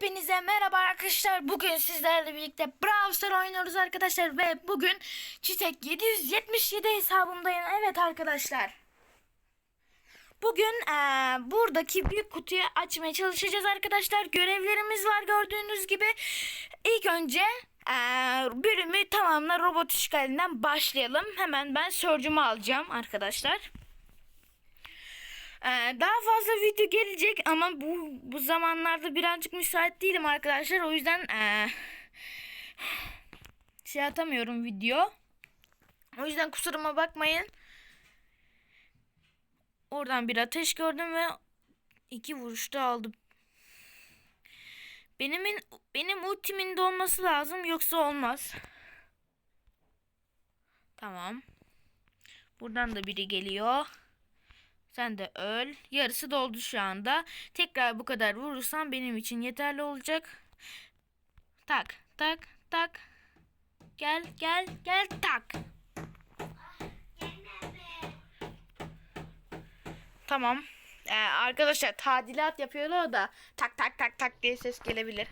Hepinize merhaba arkadaşlar. Bugün sizlerle birlikte Brawl Stars oynuyoruz arkadaşlar ve bugün Çiçek 777 hesabımdayım. Evet arkadaşlar. Bugün eee, buradaki büyük kutuyu açmaya çalışacağız arkadaşlar. Görevlerimiz var gördüğünüz gibi. İlk önce eee, bölümü tamamla robot işgalinden başlayalım. Hemen ben sörcümü alacağım arkadaşlar. Ee, daha fazla video gelecek ama bu bu zamanlarda birazcık müsait değilim arkadaşlar. O yüzden ee, şey atamıyorum video. O yüzden kusuruma bakmayın. Oradan bir ateş gördüm ve iki vuruşta aldım. Benim benim ultimin de olması lazım yoksa olmaz. Tamam. Buradan da biri geliyor. Sen de öl. Yarısı doldu şu anda. Tekrar bu kadar vurursan benim için yeterli olacak. Tak tak tak. Gel gel gel tak. Tamam. Ee, arkadaşlar tadilat yapıyorlar da tak tak tak tak diye ses gelebilir.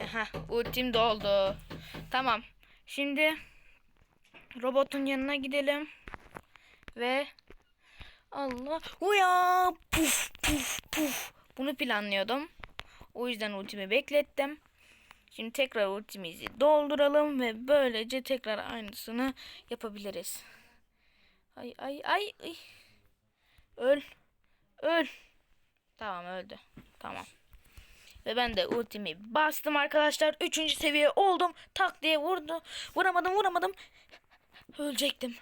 Aha, ultim doldu. Tamam. Şimdi robotun yanına gidelim. Ve Allah uya puf puf puf. Bunu planlıyordum. O yüzden ultimi beklettim. Şimdi tekrar ultimizi dolduralım ve böylece tekrar aynısını yapabiliriz. Ay ay ay ay. Öl. Öl. Tamam öldü. Tamam. Ve ben de ultimi bastım arkadaşlar. Üçüncü seviye oldum. Tak diye vurdu. Vuramadım vuramadım. Ölecektim.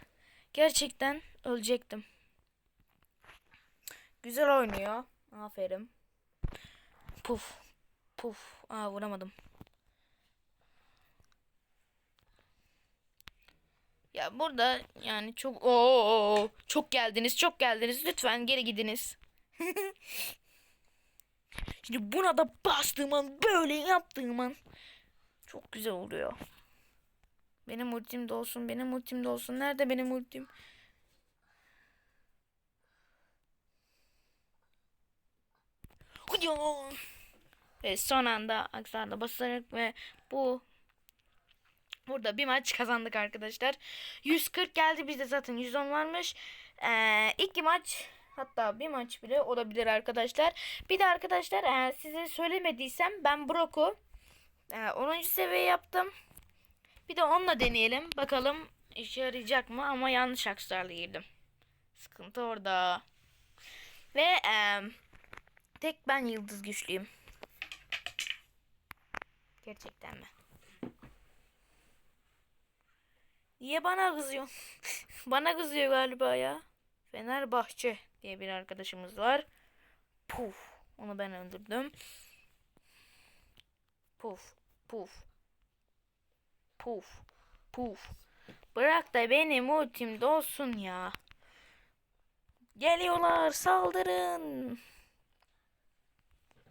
Gerçekten ölecektim. Güzel oynuyor. Aferin. Puf. Puf. Aa vuramadım. Ya burada yani çok Oo, çok geldiniz, çok geldiniz. Lütfen geri gidiniz. Şimdi buna da bastığım an böyle yaptığım an çok güzel oluyor. Benim ultim de olsun, benim ultim de olsun. Nerede benim ultim? Hıcan. Ve son anda aksarda basarak ve bu Burada bir maç kazandık arkadaşlar. 140 geldi bizde zaten 110 varmış. Ee, iki maç hatta bir maç bile olabilir arkadaşlar. Bir de arkadaşlar e, size söylemediysem ben Brock'u e, 10. seviye yaptım. Bir de onunla deneyelim. Bakalım işe yarayacak mı ama yanlış aksarla girdim. Sıkıntı orada. Ve e, tek ben yıldız güçlüyüm. Gerçekten mi? Niye bana kızıyorsun? bana kızıyor galiba ya. Fenerbahçe diye bir arkadaşımız var. Puf. Onu ben öldürdüm. Puf. Puf. Puf. Puf. Bırak da benim ultimde olsun ya. Geliyorlar saldırın.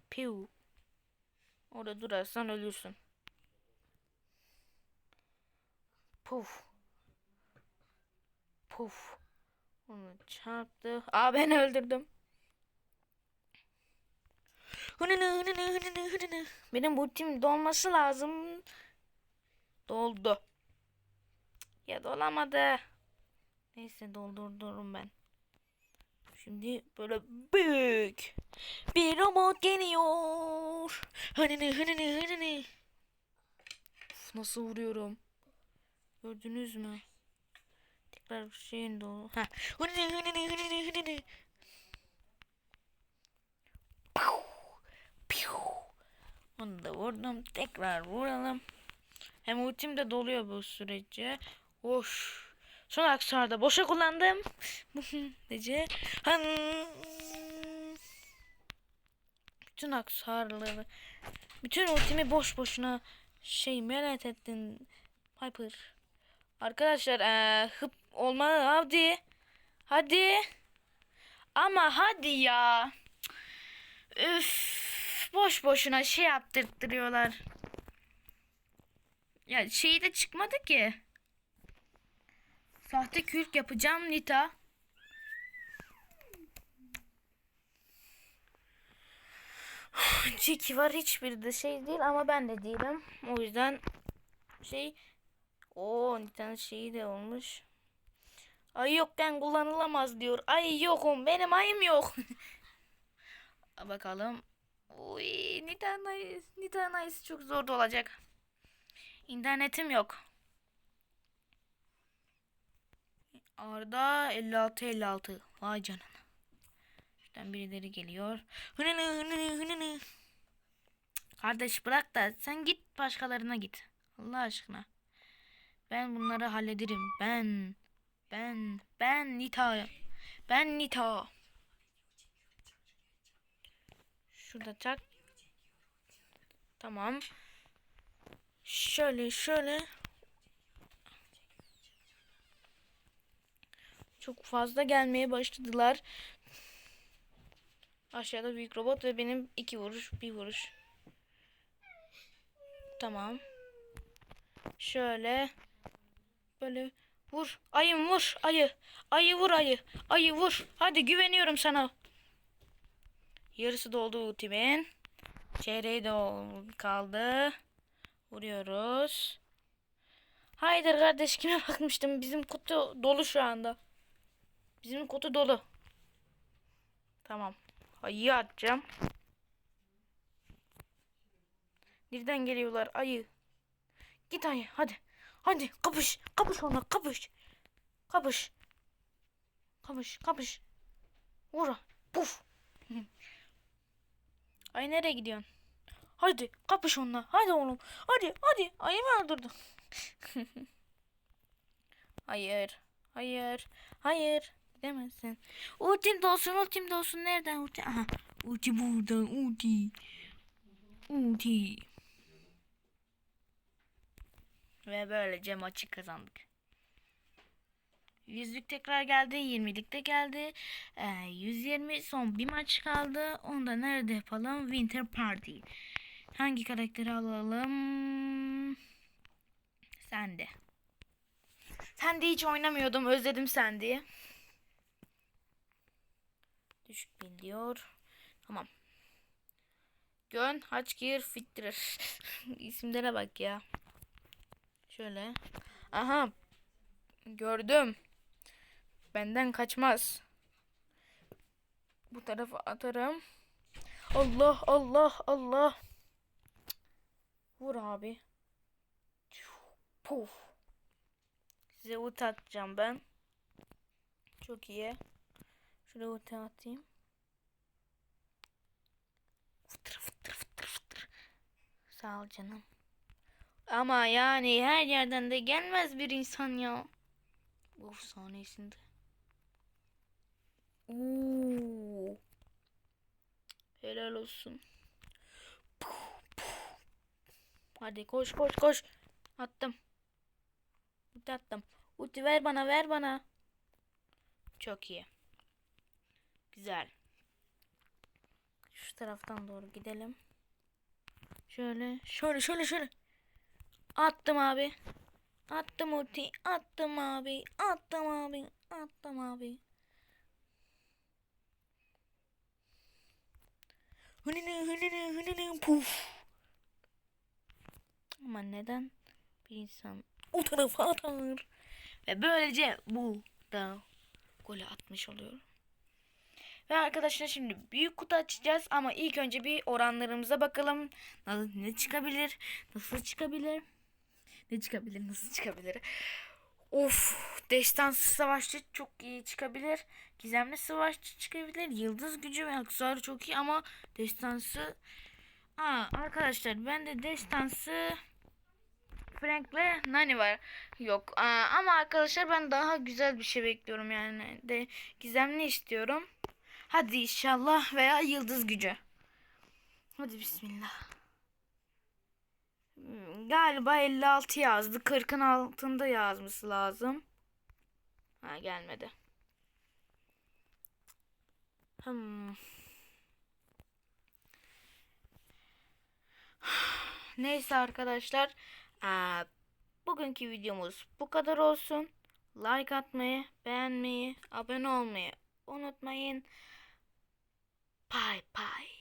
Piu. Orada durarsan ölürsün. Puf. Puf. Onu çarptı. Aa ben öldürdüm. Benim ultim dolması lazım. Doldu. Ya dolamadı. Neyse doldurdurum ben. Şimdi böyle büyük bir robot geliyor. Hınını hınını hınını. Uf, nasıl vuruyorum. Gördünüz mü? Tekrar şeyin dolu. Ha. Hınını hınını hınını hınını. Piu, piu. Onu da vurdum. Tekrar vuralım. Hem ultim de doluyor bu sürece. Hoş. Son aksarda boşa kullandım. Nece? Bütün aksarları. Bütün ultimi boş boşuna şey merak ettin. Piper. Arkadaşlar ee, hıp olmalı hadi. Hadi. Ama hadi ya. Üf. Boş boşuna şey yaptırtırıyorlar. Ya şey de çıkmadı ki. Sahte kürk yapacağım Nita. Çeki var hiçbiri de şey değil ama ben de değilim. O yüzden şey o internet şeyi de olmuş. Ay yokken kullanılamaz diyor. Ay yokum benim ayım yok. Bakalım. Uy Nitan ayısı, Nitan ayısı çok zor da olacak. İnternetim yok. Arda 56 56. Vay canına. Şuradan birileri geliyor. Kardeş bırak da sen git başkalarına git. Allah aşkına. Ben bunları hallederim. Ben. Ben. Ben Nita. Ben Nita. Şurada tak. Tamam. Şöyle şöyle. Çok fazla gelmeye başladılar. Aşağıda büyük robot ve benim iki vuruş, bir vuruş. Tamam. Şöyle. Böyle vur. Ayım vur. Ayı. Ayı vur ayı. Ayı vur. Hadi güveniyorum sana. Yarısı doldu ultimin. Çeyreği de kaldı. Vuruyoruz. Haydi kardeş kime bakmıştım? Bizim kutu dolu şu anda. Bizim kutu dolu. Tamam. Ayı atacağım. Nereden geliyorlar ayı? Git ayı hadi. Hadi kapış. Kapış ona kapış. Kapış. Kapış kapış. Vura. Puf. Ay nereye gidiyorsun? Hadi kapış onunla. Hadi oğlum. Hadi hadi. Ayı mı öldürdün? hayır. Hayır. Hayır. Gidemezsin. Ultim dolsun ultim dolsun. Nereden ulti? Aha. Ulti burada. Ulti. Ulti. Ve böylece maçı kazandık. Yüzlük tekrar geldi. 20'lik de geldi. Ee, 120 son bir maç kaldı. Onda nerede yapalım? Winter Party. Hangi karakteri alalım? Sen de hiç oynamıyordum. Özledim sen diye. Düşük bin diyor. Tamam. Gön, Haçgir, Fittirir. İsimlere bak ya. Şöyle. Aha. Gördüm. Benden kaçmaz. Bu tarafa atarım. Allah Allah Allah. Vur abi. Puf. Size ult atacağım ben. Çok iyi. Şuraya ult atayım. Fıtır fıtır fıtır fıtır. Sağ ol canım. Ama yani her yerden de gelmez bir insan ya. Of sahnesinde. Oo. Helal olsun. Hadi koş koş koş. Attım. Ulti attım. Ulti ver bana ver bana. Çok iyi. Güzel. Şu taraftan doğru gidelim. Şöyle şöyle şöyle şöyle. Attım abi. Attım ulti. Attım abi. Attım abi. Attım abi. Hınını hınını hınını puf. Ama neden bir insan o tarafa atar? Ve böylece bu da golü atmış oluyor. Ve arkadaşlar şimdi büyük kutu açacağız ama ilk önce bir oranlarımıza bakalım. Nasıl, ne çıkabilir? Nasıl çıkabilir? Ne çıkabilir? Nasıl çıkabilir? Of, destansı savaşçı çok iyi çıkabilir. Gizemli savaşçı çıkabilir. Yıldız gücü ve aksesuarı çok iyi ama destansı Aa, arkadaşlar ben de destansı Frank'le Nani var. Yok. Ama arkadaşlar ben daha güzel bir şey bekliyorum yani. De gizemli istiyorum. Hadi inşallah veya yıldız gücü. Hadi bismillah. Galiba 56 yazdı. 40'ın altında yazması lazım. Ha gelmedi. Hmm. Neyse arkadaşlar. Aa, bugünkü videomuz bu kadar olsun. Like atmayı, beğenmeyi, abone olmayı unutmayın. Bye bye.